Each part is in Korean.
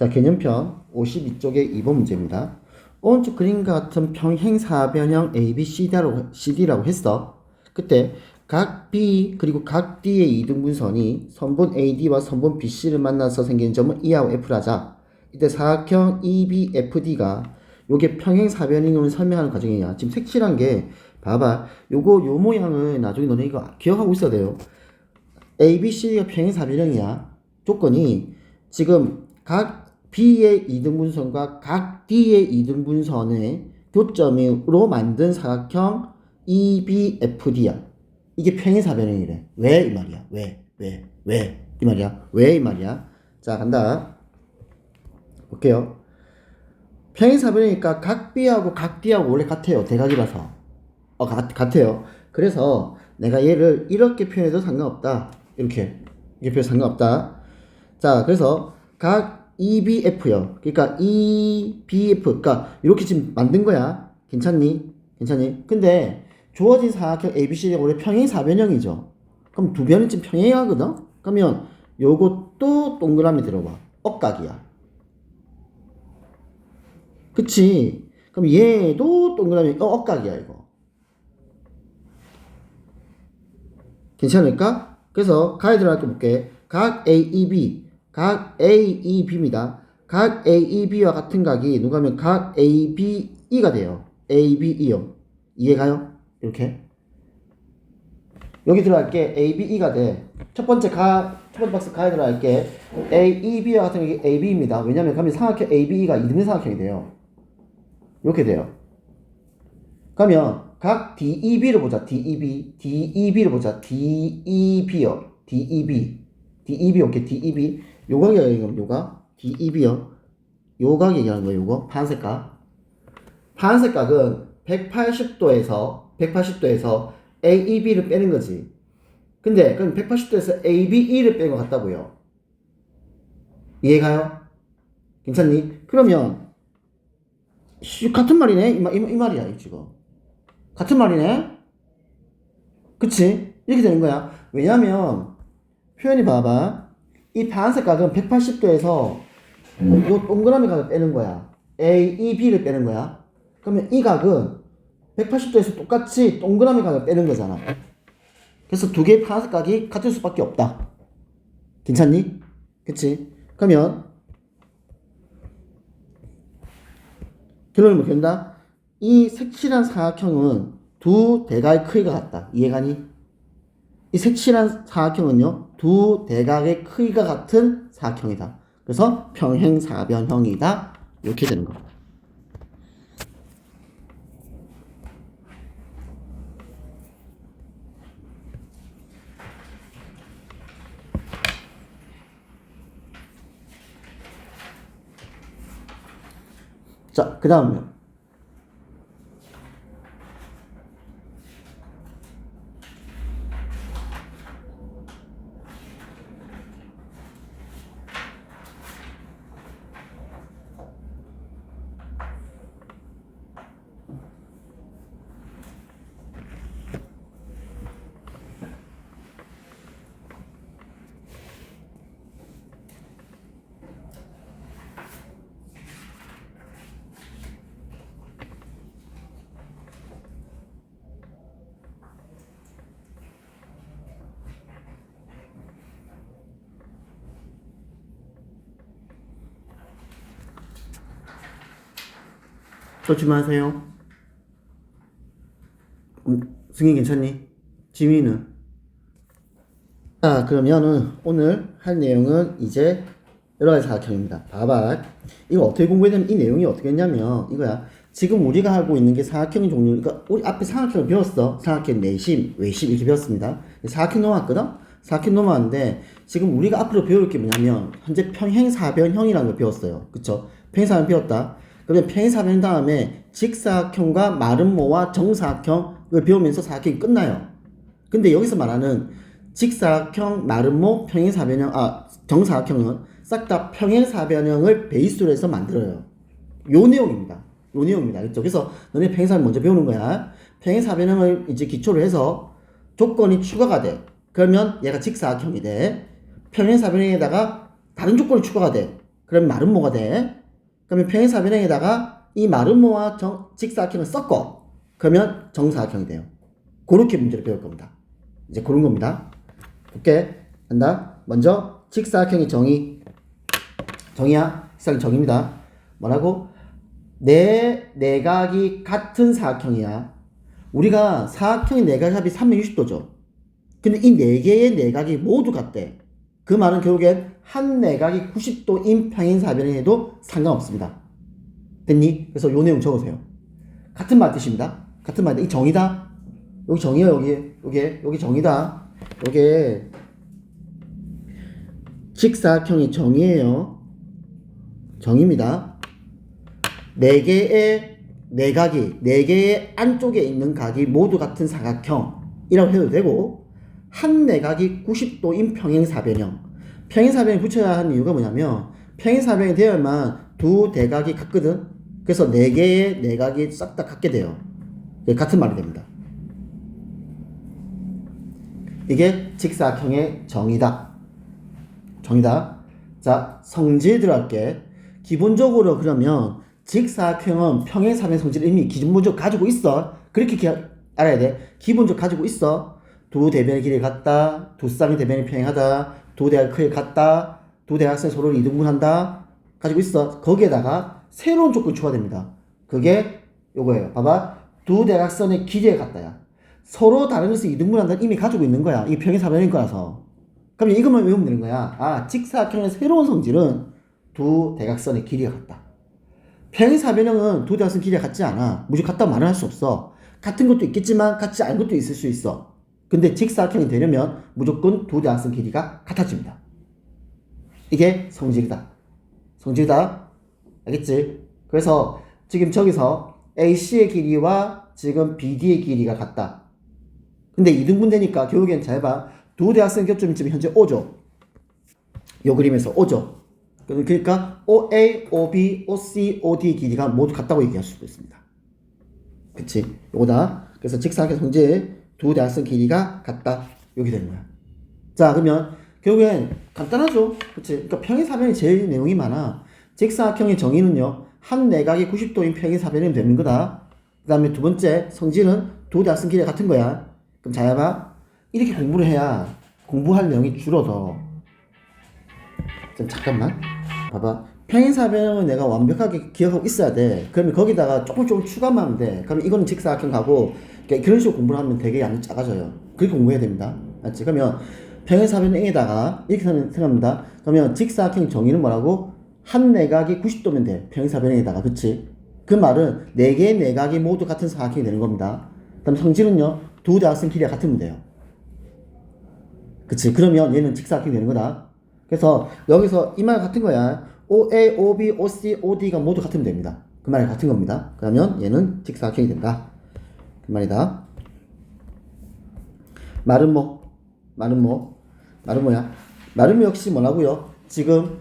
자, 개념편 52쪽의 2번 문제입니다. 오른쪽 그림과 같은 평행사변형 ABCD라고 CD라고 했어. 그때 각 B 그리고 각 D의 이등분선이 선분 AD와 선분 BC를 만나서 생기는 점은 E하고 F라자. 이때 사각형 EBFD가 요게 평행사변인 걸 설명하는 과정이야. 지금 색칠한 게 봐봐. 요거 요 모양을 나중에 너네 이거 기억하고 있어야 돼요. ABC가 평행사변형이야. 조건이 지금 각 B의 이등분선과 각 D의 이등분선의 교점으로 만든 사각형 EBFD야. 이게 평행사변형이래. 왜 이 말이야? 왜? 왜? 왜? 이 말이야? 왜 이 말이야? 자, 간다. 볼게요. 평행사변이니까 각 B하고 각 D하고 원래 같아요. 대각이라서. 어, 같, 같아요. 그래서 내가 얘를 이렇게 표현해도 상관없다. 이렇게. 이렇게 표현 상관없다. 자, 그래서 각 EBF요. 그러니까 EBF. 그러니까 이렇게 지금 만든 거야. 괜찮니? 괜찮니? 근데 주어진 사각형 ABC가 원래 평행사변형이죠. 그럼 두 변은 지금 평행하거든? 그러면 요것도 동그라미 들어봐. 억각이야. 그치? 그럼 얘도 동그라미, 어, 억각이야, 이거. 괜찮을까? 그래서 가이드를 할게 볼게. 각 AEB, 각 AEB입니다. 각 AEB와 같은 각이 누가 하면 각 ABE가 돼요. ABE요. 이해가요? 이렇게. 여기 들어갈 게. ABE가 돼. 첫 번째 가, 첫 번째 박스 가이드를 할게. AEB와 같은 게 AB입니다. 왜냐면 그러면 삼각형 ABE가 이등분 삼각형이 돼요. 이렇게 돼요. 그러면 각 DEB를 보자. DEB, DEB를 보자. DEB요. DEB, DEB 오케이. DEB. 요각 거 요각. DEB요. 요각 얘기하는 거 요거 파란색 각. 파란색 각은 180도에서 180도에서 AEB를 빼는 거지. 근데 그럼 180도에서 ABE를 빼는 것 같다고요. 이해가요? 괜찮니? 그러면 씨, 같은 말이네. 이, 말- 이, 이 말이야, 이 지금. 같은 말이네. 그치? 이렇게 되는 거야. 왜냐면, 표현이 봐봐. 이 파란색 각은 180도에서 요 동그라미 각을 빼는 거야. A, E, B를 빼는 거야. 그러면 이 각은 180도에서 똑같이 동그라미 각을 빼는 거잖아. 그래서 두 개의 파란색 각이 같을 수밖에 없다. 괜찮니? 그치? 그러면 결론을 못 된다. 이 색칠한 사각형은 두 대각의 크기가 같다. 이해가니? 이 색칠한 사각형은요, 두 대각의 크기가 같은 사각형이다. 그래서 평행사변형이다. 이렇게 되는 거. 자, 그 다음요. 마세요. 음, 승희 괜찮니? 지민은? 자, 그러면은 오늘 할 내용은 이제 여러 가지 사각형입니다. 봐봐. 이거 어떻게 공부했냐면 이 내용이 어떻게 했냐면 이거야. 지금 우리가 하고 있는 게 사각형 종류. 그러니까 우리 앞에 사각형을 배웠어. 사각형 내심, 외심 이렇게 배웠습니다. 사각형 넘어왔거든? 사각형 넘어왔는데 지금 우리가 앞으로 배울 게 뭐냐면 현재 평행사변형이라는 걸 배웠어요. 그쵸? 평행사변 배웠다. 그러면 평행사변 다음에 직사각형과 마름모와 정사각형을 배우면서 사각형이 끝나요. 근데 여기서 말하는 직사각형, 마름모, 평행사변형, 아 정사각형은 싹 다 평행사변형을 베이스로 해서 만들어요. 요 내용입니다. 요 내용입니다. 그렇죠? 그래서 너네 평행사변 먼저 배우는 거야. 평행사변형을 이제 기초로 해서 조건이 추가가 돼. 그러면 얘가 직사각형이 돼. 평행사변형에다가 다른 조건이 추가가 돼. 그럼 마름모가 돼. 그러면 평행사변형에다가 이 마름모와 정, 직사각형을 섞어. 그러면 정사각형이 돼요. 그렇게 문제를 배울 겁니다. 이제 그런 겁니다. 볼게. 간다. 먼저 직사각형의 정의. 정의야. 직사각형 정의입니다. 뭐라고? 내 내각이 같은 사각형이야. 우리가 사각형의 내각 합이 360도죠. 근데 이 네 개의 내각이 모두 같대. 그 말은 결국엔 한 내각이 90도 인 평행사변을 해도 상관없습니다. 됐니? 그래서 요 내용 적으세요. 같은 말 뜻입니다. 같은 말, 이 정이다. 여기 정이에요, 여기. 여기, 여기 정이다. 여기 직사각형이 정이에요. 정입니다. 네 개의 내각이 네 개의 안쪽에 있는 각이 모두 같은 사각형이라고 해도 되고 한 내각이 90도인 평행사변형. 평행사변이 붙여야 하는 이유가 뭐냐면 평행사변이 되어야만 두 대각이 같거든. 그래서 네 개의 내각이 싹 다 같게 돼요. 이게 같은 말이 됩니다. 이게 직사각형의 정의다. 정의다. 자, 성질 들어갈게. 기본적으로 그러면 직사각형은 평행사변 성질을 이미 기본적으로 가지고 있어. 그렇게 기, 알아야 돼. 기본적으로 가지고 있어. 두 대변의 길이 같다. 두 쌍의 대변이 평행하다. 두 대각 크게 같다. 두 대각선 서로 이등분한다. 가지고 있어. 거기에다가 새로운 조건이 추가됩니다. 그게 요거예요. 봐봐. 두 대각선의 길이가 같다야. 서로 다른 것을 이등분한다는 이미 가지고 있는 거야. 이 평행 사변일 거라서. 그럼 이것만 외우면 되는 거야. 아, 직사각형의 새로운 성질은 두 대각선의 길이가 같다. 평행 사변형은 두 대각선 길이가 같지 않아. 무조건 같다고 말은 할 수 없어. 같은 것도 있겠지만 같지 않은 것도 있을 수 있어. 근데 직사각형이 되려면 무조건 두 대각선 길이가 같아집니다. 이게 성질이다. 성질이다. 알겠지? 그래서 지금 저기서 AC의 길이와 지금 BD의 길이가 같다. 근데 이등분 되니까 결국엔 잘 봐. 두 대각선 겹점이 지금 현재 5죠. 요 그림에서 5죠. 그러니까 OA, OB, OC, OD 길이가 모두 같다고 얘기할 수도 있습니다. 그치? 요거다. 그래서 직사각형 성질 두 대각선 길이가 같다. 여기 되는 거야. 자, 그러면 결국엔 간단하죠. 그치? 그러니까 평행사변이 제일 내용이 많아. 직사각형의 정의는요. 한 내각이 90도인 평행사변이 되는 거다. 그 다음에 두 번째 성질은 두 대각선 길이가 같은 거야. 그럼 잘 봐. 이렇게 공부를 해야 공부할 내용이 줄어서. 좀 잠깐만. 봐봐. 평행사변은 내가 완벽하게 기억하고 있어야 돼. 그러면 거기다가 조금 조금 추가만 하면 돼. 그러면 이거는 직사각형 가고 그런 식으로 공부를 하면 되게 양이 작아져요. 그렇게 공부해야 됩니다. 맞지? 그러면 평행사변 A에다가 이렇게 생각합니다. 그러면 직사각형 정의는 뭐라고? 한 내각이 90도면 돼. 평행사변 A에다가. 그치? 그 말은 네 개의 내각이 모두 같은 사각형이 되는 겁니다. 그 다음 성질은요. 두 대각선 길이가 같으면 돼요. 그치? 그러면 얘는 직사각형이 되는 거다. 그래서 여기서 이 말 같은 거야. OA, OB, OC, OD가 모두 같으면 됩니다. 그 말이 같은 겁니다. 그러면 얘는 직사각형이 된다. 그 말이다. 말은 뭐야? 말은 뭐 역시 뭐라고요? 지금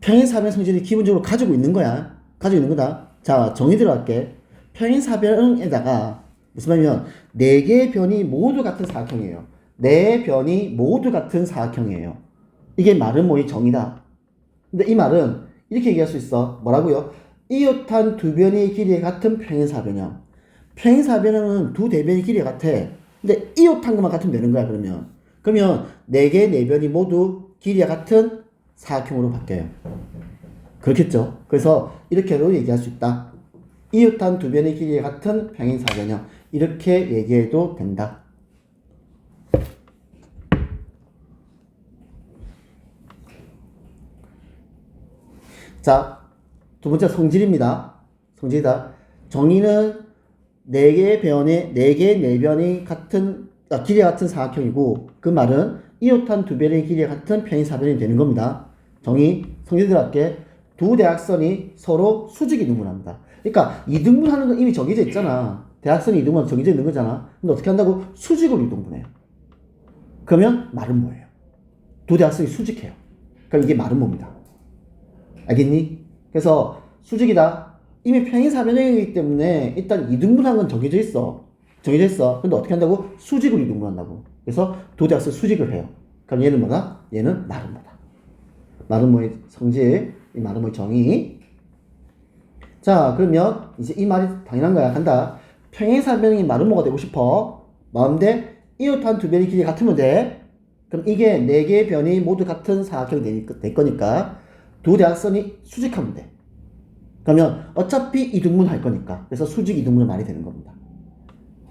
평행사변 성질이 기본적으로 가지고 있는 거야. 가지고 있는 거다. 자, 정의 들어갈게. 평행사변에다가 무슨 말이냐면 네 개의 변이 모두 같은 사각형이에요. 네 변이 모두 같은 사각형이에요. 이게 뭐의 정의다. 근데 이 말은 이렇게 얘기할 수 있어. 뭐라고요? 이웃한 두 변의 길이가 같은 평행사변형. 평행사변형은 두 대변의 길이가 같아. 근데 이웃한 것만 같으면 되는 거야, 그러면. 그러면 네 개, 네 변이 모두 길이가 같은 사각형으로 바뀌어요. 그렇겠죠? 그래서 이렇게도 얘기할 수 있다. 이웃한 두 변의 길이가 같은 평행사변형. 이렇게 얘기해도 된다. 자, 두 번째 성질입니다. 성질이다. 정의는 네 개의 변의 네 개의 내변이 같은 아, 길이 같은 사각형이고 그 말은 이웃한 두 변의 길이 같은 평행사변이 되는 겁니다. 정의 성질들 할게 두 대각선이 서로 수직 이 등분합니다. 그러니까 이등분하는 건 이미 정해져 있잖아. 대각선이 이등분 정해져 있는 거잖아. 근데 어떻게 한다고 수직으로 이등분해요. 그러면 말은 뭐예요? 두 대각선이 수직해요. 그럼 이게 말은 뭡니다. 알겠니? 그래서 수직이다. 이미 평행 사변형이기 때문에 일단 이등분한 건 정해져 있어. 정해져 있어. 근데 어떻게 한다고? 수직으로 이등분한다고. 그래서 두 대각선 수직을 해요. 그럼 얘는 뭐다? 얘는 뭐다. 마름모의 성질, 이 마름모의 정의. 자, 그러면 이제 이 말이 당연한 거야. 간다. 평행 사변이 마름모가 되고 싶어. 마음대 이웃한 두 변의 길이 같으면 돼. 그럼 이게 네 개의 변이 모두 같은 사각형이 될 거니까 두 대각선이 수직하면 돼. 그러면 어차피 이등분 할 거니까. 그래서 수직 이등분은 말이 되는 겁니다.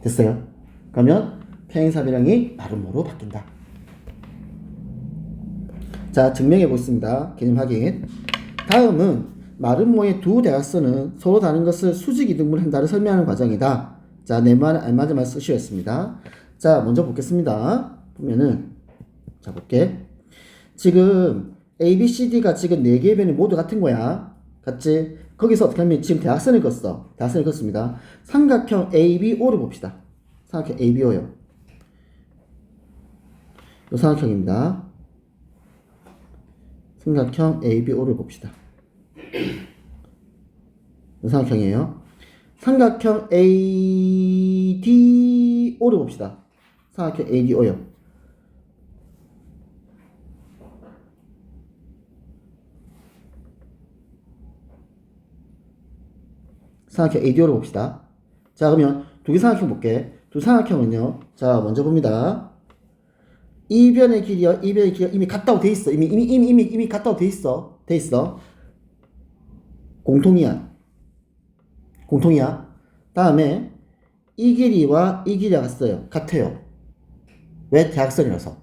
됐어요? 그러면 평행사변형이 마름모로 바뀐다. 자, 증명해 보겠습니다. 개념 확인. 다음은 마름모의 두 대각선은 서로 다른 것을 수직 이등분한다를 설명하는 과정이다. 자, 내말 알맞은 말 쓰시겠습니다. 자, 먼저 보겠습니다. 보면은 자, 볼게. 지금 A, B, C, D가 지금 네 개의 변이 모두 같은 거야. 같지? 거기서 어떻게 하면 지금 대각선을 걷어. 대각선을 걷습니다. 삼각형 ABO를 봅시다. 삼각형 ABO요. 이 삼각형입니다. 삼각형 ABO를 봅시다. 이 삼각형이에요. 삼각형 ADO를 봅시다. 삼각형 ADO요. 삼각형 ADO를 봅시다. 자, 그러면 두 개 삼각형 볼게. 두 삼각형은요. 자, 먼저 봅니다. 이 변의 길이와 이 변의 길이가 이미 같다고 돼 있어. 이미 이미 이미 이미 이미 같다고 돼 있어. 돼 있어. 공통이야. 공통이야. 다음에 이 길이와 이 길이가 같어요. 같아요. 왜 대각선이라서.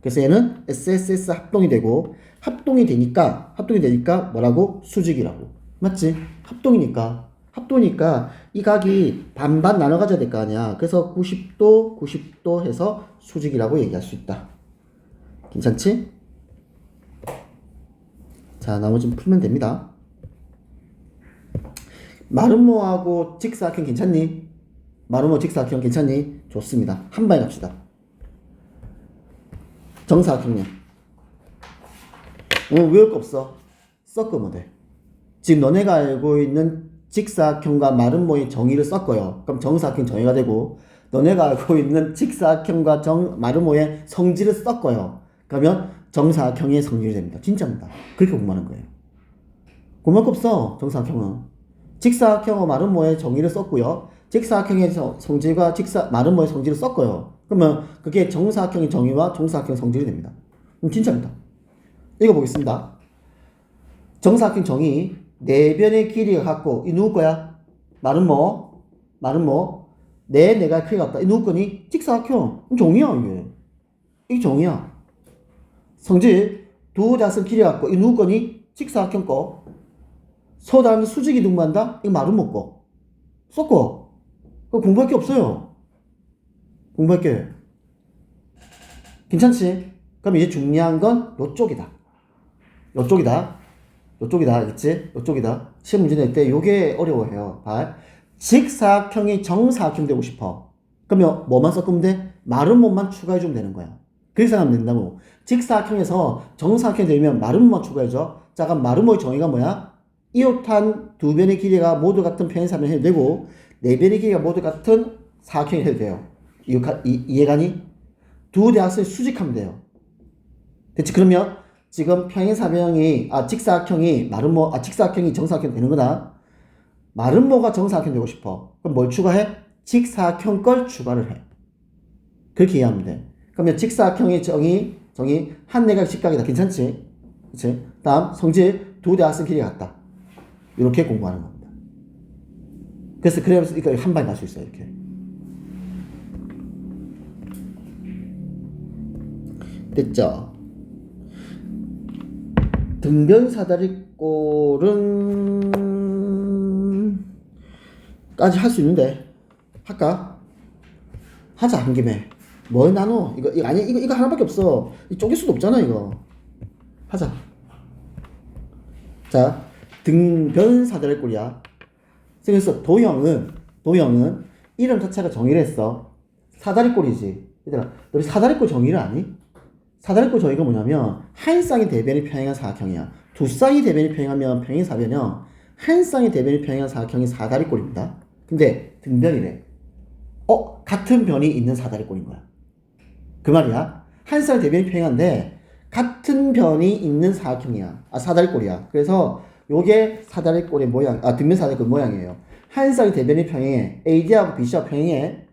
그래서 얘는 SSS 합동이 되고 합동이 되니까 합동이 되니까 뭐라고 수직이라고. 맞지? 합동이니까 합동이니까 이 각이 반반 나눠 가져야 될 거 아니야. 그래서 90도 90도 해서 수직이라고 얘기할 수 있다. 괜찮지? 자, 나머지는 풀면 됩니다. 마름모하고 직사각형 괜찮니? 마름모 직사각형 괜찮니? 좋습니다. 한 방에 갑시다. 정사각형요. 어, 외울 거 없어. 섞으면 돼. 지금 너네가 알고 있는 직사각형과 마름모의 정의를 섞어요. 그럼 정사각형 정의가 되고 너네가 알고 있는 직사각형과 정 마름모의 성질을 섞어요. 그러면 정사각형의 성질이 됩니다. 진짜입니다. 그렇게 공부하는 거예요. 공부할 거 없어. 정사각형은. 직사각형과 마름모의 정의를 썼고요. 직사각형의 성- 성질과 직사 마름모의 성질을 섞어요. 그러면 그게 정사각형의 정의와 정사각형의 성질이 됩니다. 그럼 진짜입니다. 읽어보겠습니다. 정사각형 정의 네 변의 길이가 같고 이 누구 거야? 마름모 마름모 네 내가 크기가 같다. 이 누구 거니? 직사각형 정의야 이게 이게 정의야. 성질 두 자선 길이 같고 이 누구 거니? 직사각형 거. 서다음에 수직이 등반한다? 이거 마름모 거. 섞어. 그거 공부할 게 없어요. 공부할 게. 괜찮지? 그럼 이제 중요한 건 요쪽이다. 요쪽이다. 요쪽이다. 알겠지? 요쪽이다. 시험 문제 낼 때 요게 어려워해요. 발. 직사각형이 정사각형 되고 싶어. 그러면 뭐만 섞으면 돼? 마른 몸만 추가해주면 되는 거야. 그렇게 생각하면 된다고. 직사각형에서 정사각형이 되면 마른 몸만 추가해줘. 자, 그럼 마른 몸의 정의가 뭐야? 이웃한 두 변의 길이가 모두 같은 평행사면 해도 되고, 네 변의 길이가 모두 같은 사각형이 해도 돼요. 이해가니? 두 대학선이 수직하면 돼요. 됐지? 그러면 지금 평행사변형이 아 직사각형이 마름모 아 직사각형이 정사각형 되는 거다. 마름모가 정사각형 되고 싶어. 그럼 뭘 추가해? 직사각형 걸 추가를 해. 그렇게 이해하면 돼. 그러면 직사각형의 정의 정의 한 내각 직각이다. 괜찮지? 그렇지? 다음 성질 두 대학선 길이 같다. 이렇게 공부하는 겁니다. 그래서 그래서 이거 한 방에 날수 있어요. 이렇게. 됐죠? 등변 사다리꼴은 까지 할 수 있는데. 할까? 하자 한 김에. 뭘 나눠? 이거 이거 아니 이거 이거 하나밖에 없어. 이 쪼갤 수도 없잖아 이거. 하자. 자 등변 사다리꼴이야. 그래서 도형은 도형은 이름 자체가 정의를 했어. 사다리꼴이지. 얘들아 너희 사다리꼴 정의를 아니? 사다리꼴 정의가 뭐냐면 한 쌍의 대변이 평행한 사각형이야. 두 쌍의 대변이 평행하면 평행 사변형, 한 쌍의 대변이 평행한 사각형이 사다리꼴입니다. 근데 등변이래. 어 같은 변이 있는 사다리꼴인 거야. 그 말이야. 한 쌍의 대변이 평행한데 같은 변이 있는 사각형이야. 아, 사다리꼴이야. 그래서 요게 사다리꼴의 모양, 아, 뒷면 사다리꼴 모양이에요. 한 쌍의 대변이 평행해. AD하고 BC하고 평행해.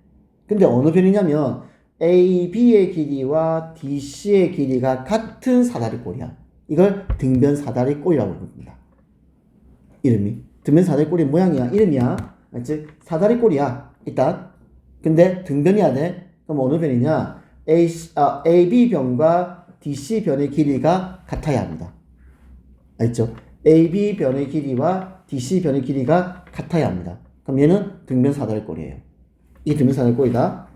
근데 어느 변이냐면 AB의 길이와 DC의 길이가 같은 사다리꼴이야. 이걸 등변 사다리꼴이라고 부릅니다. 이름이. 등변 사다리꼴의 모양이야. 이름이야. 알지? 사다리꼴이야. 일단. 근데 등변이야 돼. 그럼 어느 변이냐? A, 아, AB 변과 DC 변의 길이가 같아야 합니다. 알죠? AB 변의 길이와 DC 변의 길이가 같아야 합니다. 그럼 얘는 등변 사다리꼴이에요. 이 등변 사다리꼴이다.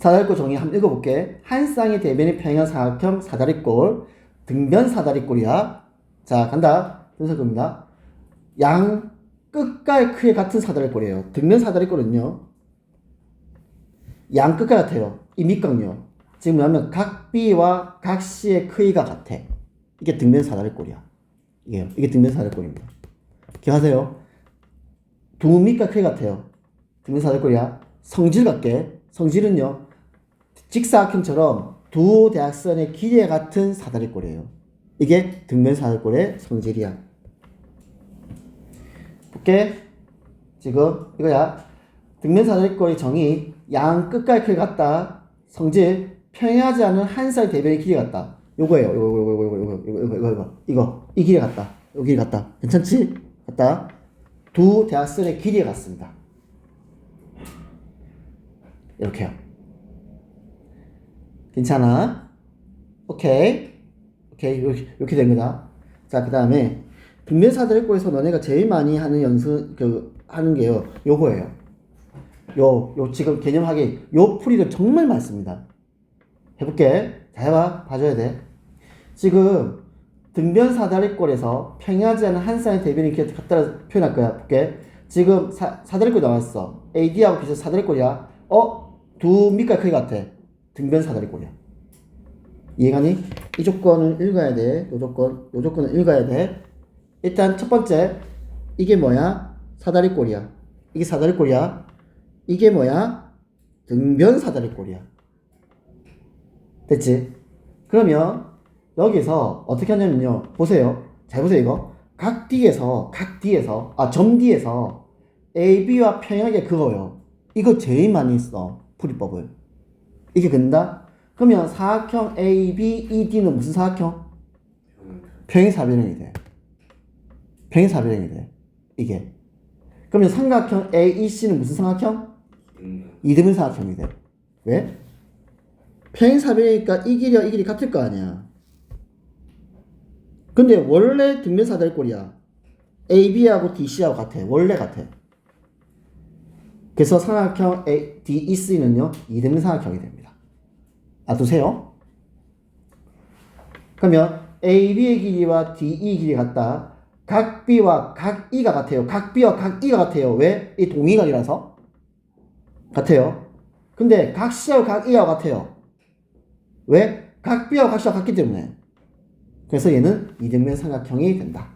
사다리꼴 정의 한번 읽어볼게. 한 쌍의 대변이 평행한 사각형 사다리꼴. 등변 사다리꼴이야. 자, 간다. 분석입니다. 양 끝과의 크기 같은 사다리꼴이에요. 등면 사다리꼴은요. 양 끝과 같아요. 이 밑각요. 지금 뭐냐면 각 B와 각 C의 크기가 같아. 이게 등면 사다리꼴이야. 이게 이게 등면 사다리꼴입니다. 기억하세요. 두 밑각 크기 같아요. 등면 사다리꼴이야. 성질 같게. 성질은요. 직사각형처럼 두 대각선의 길이에 같은 사다리꼴이에요. 이게 등면 사다리꼴의 성질이야. 볼게. 지금 이거야. 등면 사다리꼴의 정의 양 끝까지 같다. 성질 평행하지 않은 한 쌍의 대변의 길이 같다. 요거예요. 요거 요거 요거 요거 요거 요거 요거 이거 이거 이 길이 같다. 요 길이 같다. 괜찮지? 같다. 두 대각선의 길이 같습니다. 이렇게요. 괜찮아? 오케이. 오케이. 이렇게, 이렇게 된 거다. 자, 그 다음에 등면 사다리꼴에서 너네가 제일 많이 하는 연습 그 하는 게요. 요거예요. 요, 요 지금 개념하기 요 풀이가 정말 많습니다. 해볼게. 자, 해봐. 봐줘야 돼. 지금 등변 사다리꼴에서 평행하지 않은 한 쌍의 대변이 이렇게 갖다 표현할 거야. 볼게. 지금 사, 사다리꼴 나왔어. AD하고 비슷 사다리꼴이야. 어? 두 밑갈 크기 같아. 등변 사다리 꼴이야. 이해가니? 이 조건을 읽어야 돼. 요 조건, 요 조건을 읽어야 돼. 일단 첫 번째, 이게 뭐야? 사다리 꼴이야. 이게 사다리 꼴이야. 이게 뭐야? 등변 사다리 꼴이야. 됐지? 그러면 여기서 어떻게 하냐면요. 보세요. 잘 보세요, 이거. 각 D에서, 각 D에서, 아, 점 D에서 AB와 평행하게 그어요. 이거 제일 많이 써. 풀이법을. 이게 근다? 그러면 사각형 AB, ED는 무슨 사각형? 평행사변형이 돼. 평행사변형이 돼. 이게. 그러면 삼각형 AEC는 무슨 삼각형? 이등분 삼각형이 돼. 왜? 평행사변이니까 이 길이와 이 길이 같을 거 아니야. 근데 원래 등면 사다리꼴이야. AB하고 DC하고 같아. 원래 같아. 그래서 삼각형 A, DEC는요, 이등분 삼각형이 됩니다. 놔두세요. 그러면 AB의 길이와 DE 길이 같다. 각 B와 각 E가 같아요. 각 B와 각 E가 같아요. 왜? 이 동의각이라서. 같아요. 근데 각 C하고 각 E하고 같아요. 왜? 각 B하고 각 C하고 같기 때문에. 그래서 얘는 이등변 삼각형이 된다.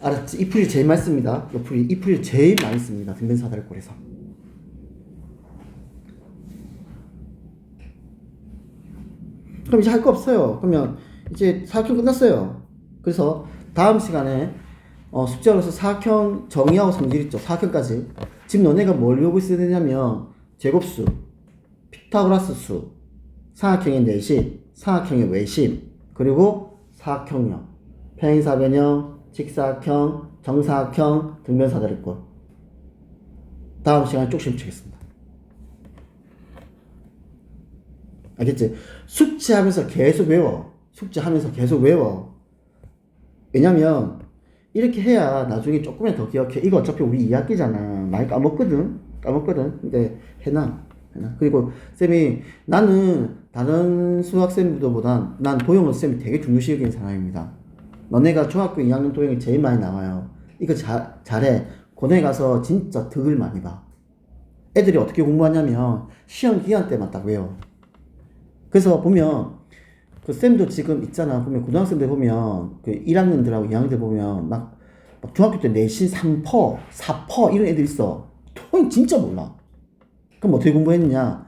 알았지? 이 풀이 제일 많이 씁니다. 이 풀이, 이 풀이 제일 많이 씁니다. 등변 사다리꼴에서. 그럼 이제 할 거 없어요. 그러면 이제 사각형 끝났어요. 그래서 다음 시간에 어, 숙제로서 사각형 정의하고 성질 있죠. 사각형까지. 지금 너네가 뭘 배우고 있어야 되냐면 제곱수, 피타고라스 수, 사각형의 내심, 사각형의 외심, 그리고 사각형형, 평행사변형, 직사각형, 정사각형, 등변사다리꼴. 다음 시간에 쪽씩 붙이겠습니다. 알겠지? 숙제하면서 계속 외워. 숙제하면서 계속 외워. 왜냐면 이렇게 해야 나중에 조금이라도 더 기억해. 이거 어차피 우리 2학기잖아. 많이 까먹거든. 까먹거든. 근데 해놔. 해놔. 그리고 쌤이 나는 다른 수학생들보다 난 도형은 쌤이 되게 중요시 여기는 사람입니다. 너네가 중학교 2학년 도형이 제일 많이 나와요. 이거 잘, 잘해. 고대 가서 진짜 득을 많이 봐. 애들이 어떻게 공부하냐면 시험 기간 때만 딱 외워. 그래서 보면 그 쌤도 지금 있잖아. 보면 고등학생들 보면 그 1학년들하고 2학년들 보면 막, 막 중학교 때 내신 3퍼, 4퍼 이런 애들 있어. 토익 진짜 몰라. 그럼 어떻게 공부했느냐?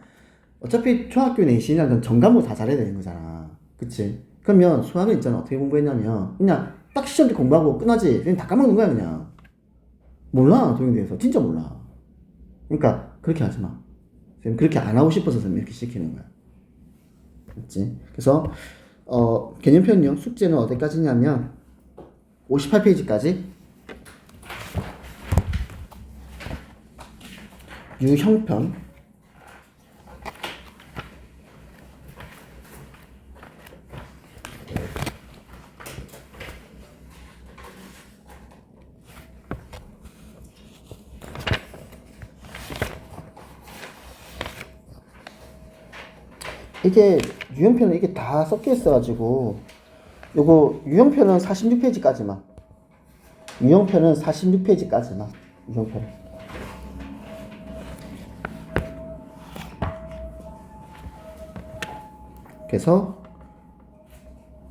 어차피 중학교 내신이라는 건 전과목 다 잘해야 되는 거잖아. 그치? 그러면 수학은 있잖아. 어떻게 공부했냐면, 그냥 딱 시험 때 공부하고 끝나지. 그냥 다 까먹는 거야, 그냥. 몰라, 도형에 대해서. 진짜 몰라. 그러니까, 그렇게 하지 마. 선생님 그렇게 안 하고 싶어서 이렇게 시키는 거야. 맞지? 그래서, 어, 개념표현요. 숙제는 어디까지냐면, 58페이지까지. 유형편. 이게 유형편은 이게 다 섞여 있어가지고 요거 유형편은 46페이지까지만. 유형편은 46페이지까지만 유형편 그래서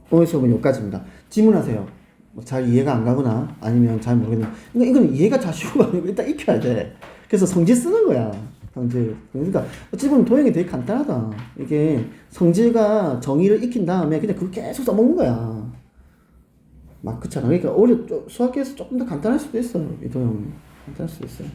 오늘 수업은 여기까지입니다. 질문하세요. 뭐 잘 이해가 안 가거나 아니면 잘 모르겠나. 그러니까 이건 이해가 자시고가 아니고 일단 익혀야 돼. 그래서 성질 쓰는 거야 성질 그러니까 어찌 보면 도형이 되게 간단하다. 이게 성질과 정의를 익힌 다음에 그냥 그걸 계속 써먹는 거야. 막 그렇잖아 그러니까 오히려 좀 수학에서 조금 더 간단할 수도 있어 이 도형 간단할 수도 있어요